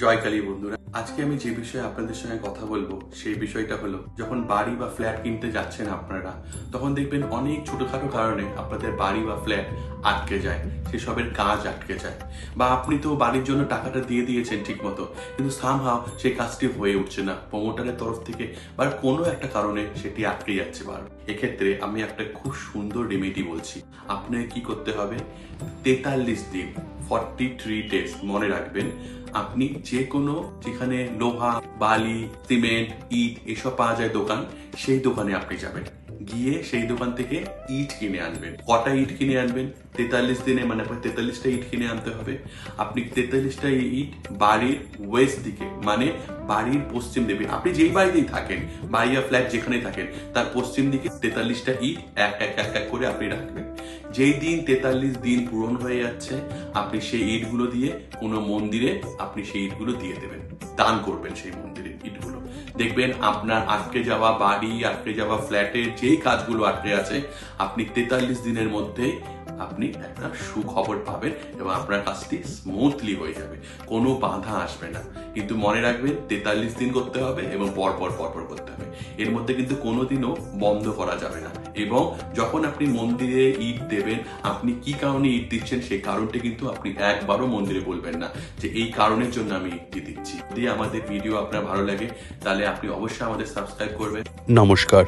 জয়কালী বন্ধুরা। আজকে আমি যে বিষয়ে আপনাদের সঙ্গে কথা বলব, সেই বিষয়টা হলো, যখন বাড়ি বা ফ্ল্যাট কিনতে যাচ্ছেন আপনারা, তখন দেখবেন অনেক ছোটখাটো কারণে আপনাদের বাড়ি বা ফ্ল্যাট আটকে যায়, সেসবের কাজ আটকে যায়। বা আপনি তো বাড়ির জন্য টাকাটা দিয়ে দিয়েছেন ঠিক মতো কিন্তু সামহাও সেই কাজটি হয়ে উঠছে না। প্রমোটারের তরফ থেকে বা কোনো একটা কারণে সেটি আটকে যাচ্ছে বার। এক্ষেত্রে আমি একটা খুব সুন্দর রেমেডি বলছি। আপনাকে কি করতে হবে? তেতাল্লিশ দিন ফর্টি থ্রি ডেজ মনে রাখবেন, আপনি যে কোনো যেখানে লোহা, বালি, সিমেন্ট, ইট এসব পাওয়া যায় দোকান। সেই দোকানে আপনি যাবেন। গিয়ে সেই দোকান থেকে ইট কিনে আনবেন। কটা ইট কিনে আনবেন? তেতাল্লিশ দিনে মানে আপনার তেতাল্লিশটা ইট কিনে আনতে হবে। আপনি তেতাল্লিশটা ইট বাড়ির ওয়েস্ট দিকে মানে বাড়ির পশ্চিম দিকে। আপনি যেই বাড়িতেই থাকেন, বাড়ি ফ্ল্যাট যেখানেই থাকেন, তার পশ্চিম দিকে তেতাল্লিশটা ইট এক এক এক এক করে আপনি রাখবেন। যেই দিন তেতাল্লিশ দিন পূরণ হয়ে যাচ্ছে, আপনি সেই ইটগুলো দিয়ে কোনো মন্দিরে আপনি সেই ইটগুলো দিয়ে দেবেন। দান করবেন সেই মন্দিরের ইটগুলো। দেখবেন আপনার আটকে যাওয়া বাড়ি, আটকে যাওয়া ফ্ল্যাটের যেই কাজগুলো আটকে আছে, আপনি তেতাল্লিশ দিনের মধ্যে আপনি একটা সুখবর পাবেন এবং আপনার কাজটি স্মুথলি হয়ে যাবে। কোনো বাধা আসবে না। কিন্তু মনে রাখবেন, তেতাল্লিশ দিন করতে হবে এবং পরপর পরপর করতে হবে। এর মধ্যে কিন্তু কোনোদিনও বন্ধ করা যাবে না। এবং যখন আপনি মন্দিরে ইট দেবেন, আপনি কি কারণে ঈদ দিচ্ছেন সেই কারণটি কিন্তু আপনি একবারও মন্দিরে বলবেন না যে, এই কারণের জন্য আমি ঈদটি দিচ্ছি। যদি আমাদের ভিডিও আপনার ভালো লাগে, তাহলে আপনি অবশ্যই আমাদের সাবস্ক্রাইব করবেন। নমস্কার।